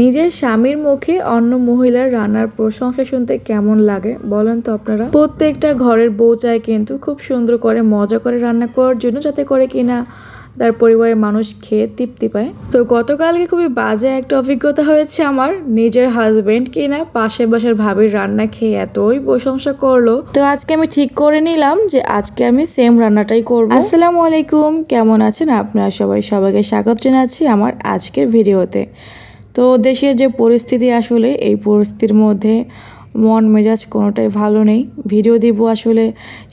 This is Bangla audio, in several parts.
নিজের স্বামীর মুখে অন্য মহিলার রান্নার প্রশংসা শুনতে কেমন লাগে বলেন তো আপনারা? প্রত্যেকটা ঘরের বউ চায় কিন্তু খুব সুন্দর করে মজা করে রান্না করার জন্য যাতে করে কিনা তার পরিবারের মানুষ খেয়ে তৃপ্তি পায়। তো গতকালকে খুবই বাজে একটা অভিজ্ঞতা হয়েছে আমার। নিজের হাজবেন্ড কিনা পাশের বাসার ভাবির রান্না খেয়ে এতই প্রশংসা করল। তো আজকে আমি ঠিক করে নিলাম যে আজকে আমি সেম রান্নাটাই করব। আসসালামু আলাইকুম, কেমন আছেন? আপনারা সবাই সবাইকে স্বাগত জানাচ্ছি আমার আজকের ভিডিওতে তো দেশের যে পরিস্থিতি আসলে, এই পরিস্থিতির মধ্যে মন মেজাজ কোনোটাই ভালো নেই। ভিডিও দিব আসলে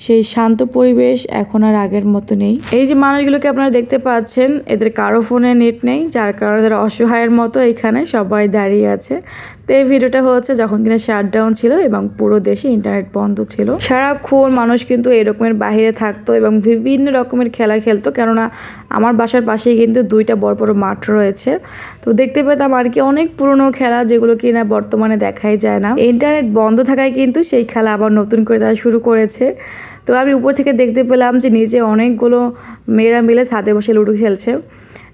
সেই শান্ত পরিবেশ এখন আর আগের মতো নেই। এই যে মানুষগুলোকে আপনারা দেখতে পাচ্ছেন, এদের কারও ফোনে নেট নেই, যার কারণে এদের অসহায়ের মতো এখানে সবাই দাঁড়িয়ে আছে। তো এই ভিডিওটা হচ্ছে যখন কিনা শাটডাউন ছিল এবং পুরো দেশে ইন্টারনেট বন্ধ ছিল। সারাক্ষণ মানুষ কিন্তু এরকমের বাইরে থাকতো এবং বিভিন্ন রকমের খেলা খেলতো। কেননা আমার বাসার পাশেই কিন্তু দুইটা বড় বড় মাঠ রয়েছে। তো দেখতে পেতাম আর কি অনেক পুরনো খেলা যেগুলো কিনা বর্তমানে দেখাই যায় না। ইন্টারনেট বন্ধ থাকায় কিন্তু সেই খেলা আবার নতুন করে তারা শুরু করেছে। তো আমি উপর থেকে দেখতে পেলাম যে নিচে অনেকগুলো মেয়েরা মিলে ছাদে বসে লুডো খেলছে।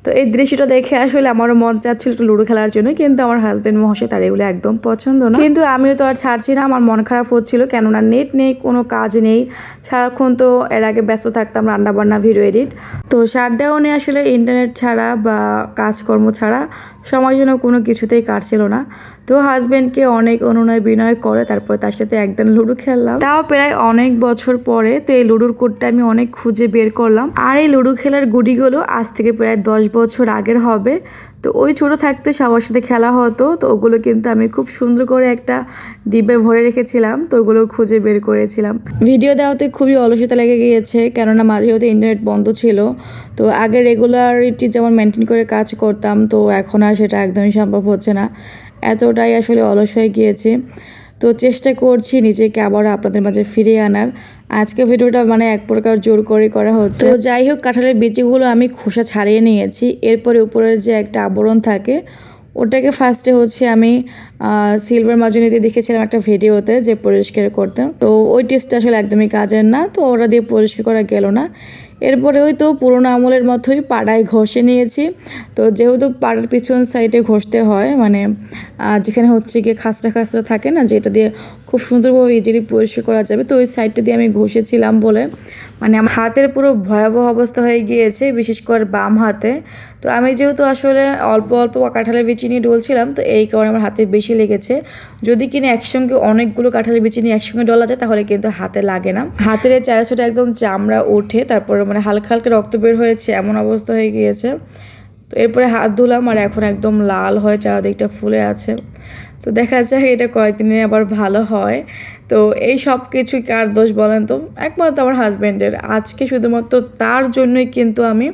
তো এই দৃশ্যটা দেখে আসলে আমারও মন চাচ্ছিল একটু লুডো খেলার জন্য, কিন্তু আমার হাজবেন্ড মহাশয় তার এগুলো একদম পছন্দ না। কিন্তু আমিও তো আর ছাড়ছি না, আমার মন খারাপ হচ্ছিল, কেননা নেট নেই, কোনো কাজ নেই। সারাক্ষণ তো এর আগে ব্যস্ত থাকতাম রান্না বান্না ভিডিও এডিট তো শাটডাউনে আসলে ইন্টারনেট ছাড়া বা কাজকর্ম ছাড়া সময় জন্য কোনো কিছুতেই কাটছিল না। তো হাজবেন্ডকে অনেক অনুনয় বিনয় করে, তারপর তার সাথে একদিন লুডো খেললাম। তাও প্রায় অনেক বছর পরে তো এই লুডোর কোডটা আমি অনেক খুঁজে বের করলাম। আর এই লুডো খেলার গুডিগুলো আজ থেকে প্রায় দশ বছর আগের হবে। তো ওই ছোটো থাকতে সবার সাথে খেলা হতো। তো ওগুলো কিন্তু আমি খুব সুন্দর করে একটা ডিব্বে ভরে রেখেছিলাম। তো ওগুলো খুঁজে বের করেছিলাম। ভিডিও দেওয়াতে খুবই অলসতা লেগে গিয়েছে, কেননা মাঝে হতে ইন্টারনেট বন্ধ ছিল। তো আগে রেগুলারিটি যেমন মেনটেন করে কাজ করতাম, তো এখন আর সেটা একদমই সম্ভব হচ্ছে না। এতটাই আসলে অলস হয়ে গিয়েছে। তো চেষ্টা করছি নিজেকে আবার আপনাদের মাঝে ফিরিয়ে আনার। আজকে ভিডিওটা মানে এক প্রকার জোর করে করা হচ্ছে। তো যাই হোক, কাঁঠালের বিচিগুলো আমি খোসা ছাড়িয়ে নিয়েছি। এরপরে উপরের যে একটা আবরণ থাকে, ওটাকে ফার্স্টে হচ্ছে আমি সিলভার মাজুনি দিয়ে দেখেছিলাম একটা ভিডিওতে যে পরিষ্কার করতে তো ওই টেস্টটা আসলে একদমই কাজের না। তো ওটা দিয়ে পরিষ্কার করা গেল না। এরপরে ওই তো পুরোনো আমলের মতোই পাড়ায় ঘষে নিয়েছি। তো যেহেতু পাড়ার পিছন সাইডে ঘষতে হয় মানে যেখানে হচ্ছে গিয়ে খাসড়া খাসড়া থাকে না, যেটা দিয়ে খুব সুন্দরভাবে ইজিলি পরিষ্কার করা যাবে, তো ওই সাইডটা দিয়ে আমি ঘষেছিলাম বলে মানে আমার হাতের পুরো ভয়াবহ অবস্থা হয়ে গিয়েছে, বিশেষ করে বাম হাতে। তো আমি যেহেতু আসলে অল্প অল্প কাঁঠালের বিচি নিয়ে ডলছিলাম, তো এই কারণে আমার হাতে বেশি লেগেছে। যদি কিনা একসঙ্গে অনেকগুলো কাঁঠালের বিচি নিয়ে একসঙ্গে ডলা যায়, তাহলে কিন্তু হাতে লাগে না। হাতের এই চারশোটা একদম চামড়া ওঠে, তারপরে মানে হালকা হালকা রক্ত বের হয়েছে, এমন অবস্থা হয়ে গিয়েছে। তো এরপরে হাত ধুলাম আর এখন একদম লাল হয়ে, চারদিকটা ফুলে আছে। তো দেখা যাক এটা কয়েকদিনে আবার ভালো হয়। তো এই সব কিছুই কার দোষ বলেন তো? একমাত্র আমার হাজব্যান্ডের আজকে শুধুমাত্র তার জন্যই কিন্তু আমি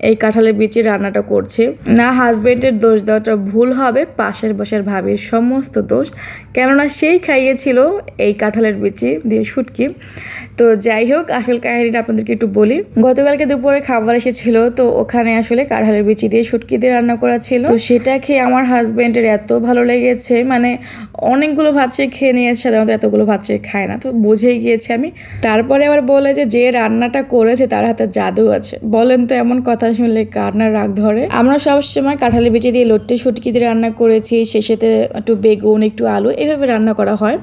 এই কাঁঠালের বিচি রান্নাটা করছে। না হাজব্যান্ডের দোষ দেওয়াটা ভুল হবে, পাশের বসের ভাবির সমস্ত দোষ। কেননা সেই খাইয়েছিল এই কাঁঠালের বিচি দিয়ে শুটকি। তো যাই হোক, আসল কাহিনীটা আপনাদেরকে একটু বলি। গতকালকে দুপুরে খাবার এসেছিল, তো ওখানে আসলে কাঁঠালের বিচি দিয়ে শুটকি দিয়ে রান্না করা ছিল। তো সেটা খেয়ে আমার হাজব্যান্ডের এত ভালো লেগেছে মানে অনেকগুলো ভাত সে খেয়ে নিয়ে সাধারণত এতগুলো ভাত সে খায় না, তো বুঝেই গিয়েছি আমি। তারপরে আবার বলে যে যে রান্নাটা করেছে তার হাতে জাদু আছে। বলেন তো এমন কথা শুনলে কার না রাগ ধরে। আমরা সবসময় কাঁঠালের বিচি দিয়ে লট্টে শুটকি দিয়ে রান্না করেছি শেষেতে একটু বেগুন, একটু আলু, এভাবে রান্না করা হয়।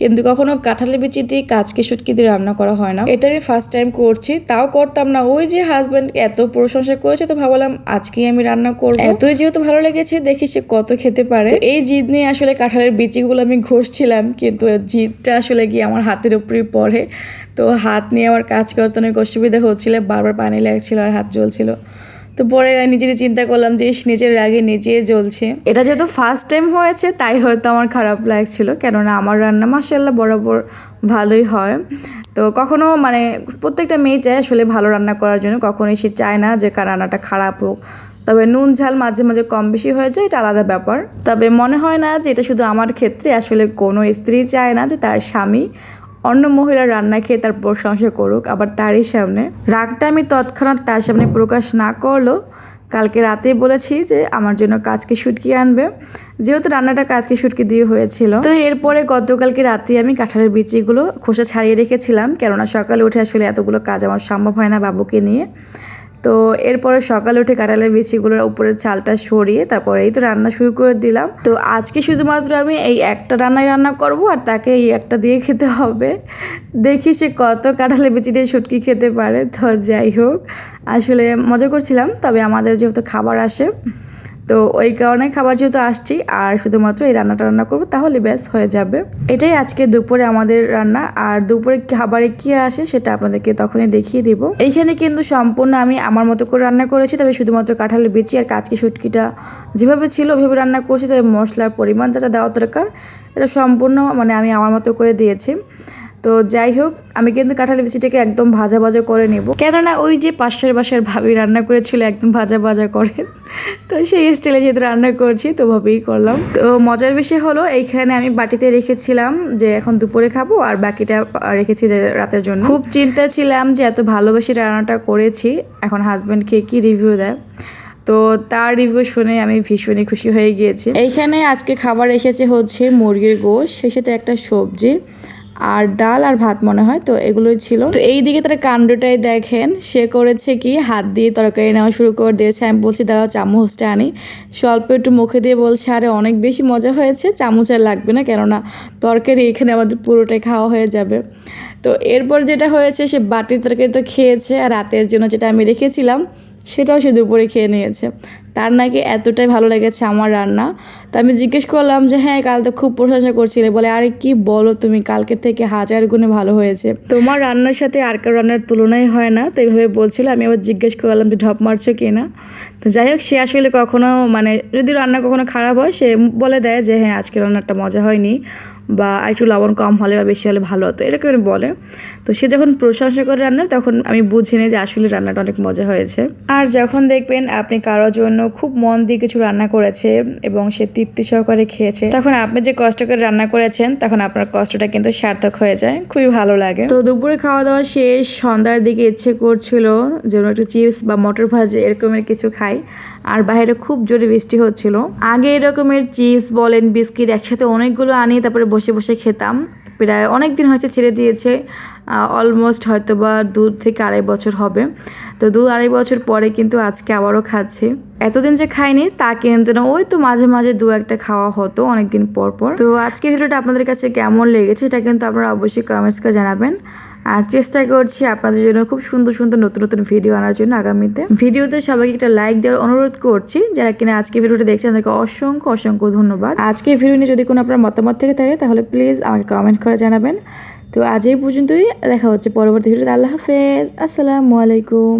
কিন্তু কখনো কাঁঠালের বিচি দিয়ে কাজকে শুটকি দিয়ে রান্না করা হয় না। এটা আমি ফার্স্ট টাইম করছি, তাও করতাম না। ওই যে হাজব্যান্ড এত প্রশংসা করেছে তো ভাবলাম আজকেই আমি রান্না করব। এতই যেহেতু ভালো লেগেছে, দেখি সে কত খেতে পারে। এই জিদ নিয়ে আসলে কাঁঠালের বিচিগুলো আমি ঘষছিলাম, কিন্তু জিদটা আসলে গিয়ে আমার হাতের উপরেই পড়ে। তো হাত নিয়ে আমার কাজ করতে অনেক অসুবিধা হচ্ছিল, বারবার পানি লাগছিল আর হাত জ্বলছিল। তো পরে নিজেরই চিন্তা করলাম যে নিজের রাগে নিজে জ্বলছে। এটা যেহেতু ফার্স্ট টাইম হয়েছে, তাই হয়তো আমার খারাপ লাগছিল। কেননা আমার রান্না মাসাল্লাহ বরাবর ভালোই হয়। তো কখনো মানে প্রত্যেকটা মেয়ে চায় আসলে ভালো রান্না করার জন্য। কখনোই সে চায় না যে রান্নাটা খারাপ হোক। তবে নুন, ঝাল মাঝে মাঝে কম বেশি হয়ে যায়, এটা আলাদা ব্যাপার। তবে মনে হয় না যে, এটা শুধু আমার ক্ষেত্রে, আসলে কোনো স্ত্রী চায় না যে, তার স্বামী অন্য মহিলার রান্না খেয়ে তার প্রশংসা করুক, আবার তারই সামনে। রাগটা আমি তৎক্ষণাৎ তার সামনে প্রকাশ না করলেও কালকে রাতেই বলেছি যে আমার জন্য কাজকে সুটকি আনবে। যেহেতু রান্নাটা কাজকে সুটকি দিয়ে হয়েছিল। তো এরপরে গতকালকে রাতে আমি কাঁঠালের বিচিগুলো খোসা ছাড়িয়ে রেখেছিলাম, কেননা সকালে উঠে আসলে এতগুলো কাজ আমার সম্ভব হয় না বাবুকে নিয়ে। তো এরপরে সকালে উঠে কাঁঠালের বিচিগুলোর উপরে চালটা সরিয়ে তারপরে এই তো রান্না শুরু করে দিলাম। তো আজকে শুধুমাত্র আমি এই একটা রান্নাই রান্না করব আর তাকে এই একটা দিয়ে খেতে হবে। দেখি সে কত কাঁঠালের বিচি দিয়ে শুটকি খেতে পারে। তো যাই হোক, আসলে মজা করছিলাম, তবে আমাদের যেহেতু খাবার আসে তো ওই কারণে খাবার যেহেতু আসছি, আর শুধুমাত্র এই রান্নাটা রান্না করব, তাহলে ব্যাস হয়ে যাবে। এটাই আজকে দুপুরে আমাদের রান্না, আর দুপুরে খাবারে কি আসে সেটা আপনাদেরকে তখনই দেখিয়ে দিব। এইখানে কিন্তু সম্পূর্ণ আমি আমার মতো করে রান্না করেছি, তবে শুধুমাত্র কাঁঠালের বিচি আর কাচকি শুটকিটা যেভাবে ছিল ওইভাবে রান্না করছি, তবে মশলার পরিমাণ যেটা দেওয়া দরকার, এটা সম্পূর্ণ মানে আমি আমার মতো করে দিয়েছি। তো যাই হোক, আমি কিন্তু কাঁঠালি বিচিটাকে একদম ভাজা ভাজা করে নেব। কেননা ওই যে পাশের বাসার ভাবি রান্না করেছিল, একদম ভাজা ভাজা করে। তো সেই স্টাইলে যেহেতু রান্না করছি, তো ভাবেই করলাম। তো মজার বিষয় হলো, এইখানে আমি বাটিতে রেখেছিলাম যে এখন দুপুরে খাব, আর বাকিটা রেখেছি যে রাতের জন্য। খুব চিন্তা ছিলাম যে এত ভালোবেসে রান্নাটা করেছি, এখন হাজব্যান্ড খেয়ে কি রিভিউ দেয়? তো তার রিভিউ শুনে আমি ভীষণই খুশি হয়ে গিয়েছি। এইখানে আজকে খাবার এসেছে হচ্ছে মুরগির গোশ, সেই সাথে একটা সবজি। আর ডাল আর ভাত মনে হয়, তো এগুলোই ছিল। তো এই দিকে তারা কাণ্ডটাই দেখেন, সে করেছে কি, হাত দিয়ে তরকারি নেওয়া শুরু করে দিয়েছে। আমি বলছি, দাঁড়াও চামচটা আনি। স্বল্প একটু মুখে দিয়ে বলছে, আরে, অনেক বেশি মজা হয়েছে, চামচ আর লাগবে না, কেননা তরকারি এখানে আমাদের পুরোটাই খাওয়া হয়ে যাবে। তো এরপর যেটা হয়েছে, সে বাটির তরকারি তো খেয়েছে, আর রাতের জন্য যেটা আমি রেখেছিলাম, সেটাও সে দুপুরে খেয়ে নিয়েছে। তার নাকি এতটাই ভালো লেগেছে আমার রান্না। তা আমি জিজ্ঞেস করলাম যে হ্যাঁ কাল তো খুব প্রশংসা করছিলে। বলে, আরে কি বলো তুমি, কালকের থেকে হাজার গুণে ভালো হয়েছে। তোমার রান্নার সাথে আর কারও রান্নার তুলনাই হয় না, তো এইভাবে বলছিল। আমি আবার জিজ্ঞেস করলাম যে, ঢপ মারছো কি না? তো যাই হোক, সে আসলে কখনো মানে যদি রান্না কখনো খারাপ হয়, সে বলে দেয় যে হ্যাঁ আজকে রান্নাটা মজা হয়নি বা একটু লবণ কম হলে বা বেশি হলে ভালো হতো। এরকম বলে। তো সে যখন প্রশংসা করে রান্নার, তখন আমি বুঝি নিই যে, আসলে রান্নাটা অনেক মজা হয়েছে। আর যখন দেখবেন আপনি কারোর জন্য খুব মন দিয়ে কিছু রান্না করেছে এবং সে তৃপ্তি সহকারে খেয়েছে। তখন আপনি যে কষ্ট করে রান্না করেছেন, তখন আপনার কষ্টটা কিন্তু সার্থক হয়ে যায়। খুবই ভালো লাগে। তো দুপুরে খাওয়া দাওয়া শেষ, সন্ধ্যার দিকে ইচ্ছে করছিল যেন একটু চিপস বা মটর ভাজি এরকমের কিছু খাই। আর বাইরে খুব জোরে বৃষ্টি হচ্ছিল। আগে এরকমের চিপস বলেন, বিস্কিট একসাথে অনেকগুলো আনি, তারপরে বসে বসে খেতাম। প্রায় অনেক দিন হয়েছে ছেড়ে দিয়েছে। অলমোস্ট হয়তো বা দু থেকে আড়াই বছর হবে। তো দু আড়াই বছর পরে কিন্তু আজকে আবারও খাচ্ছি। এতদিন যে খাইনি, তা কিন্তু না। ওই তো মাঝে মাঝে দু একটা খাওয়া হতো অনেকদিন পর পর। তো আজকে ভিডিওটা আপনাদের কাছে কেমন লেগেছে এটা কিন্তু আপনারা অবশ্যই কমেন্টস করে জানাবেন। আর চেষ্টা করছি আপনাদের জন্য খুব সুন্দর সুন্দর নতুন নতুন ভিডিও আনার জন্য আগামীতে। ভিডিওতে সবাইকে একটা লাইক দেওয়ার অনুরোধ করছি। যারা কিনা আজকে ভিডিওটা দেখছেন, তাদেরকে অসংখ্য অসংখ্য ধন্যবাদ। আজকে ভিডিও নিয়ে যদি কোনো আপনার মতামত থেকে থাকে, তাহলে প্লিজ আমাকে কমেন্ট করে জানাবেন। তো আজ এই পর্যন্তই দেখা হচ্ছে পরবর্তী ভিডিওতে। আল্লাহ হাফেজ। আসসালামু আলাইকুম।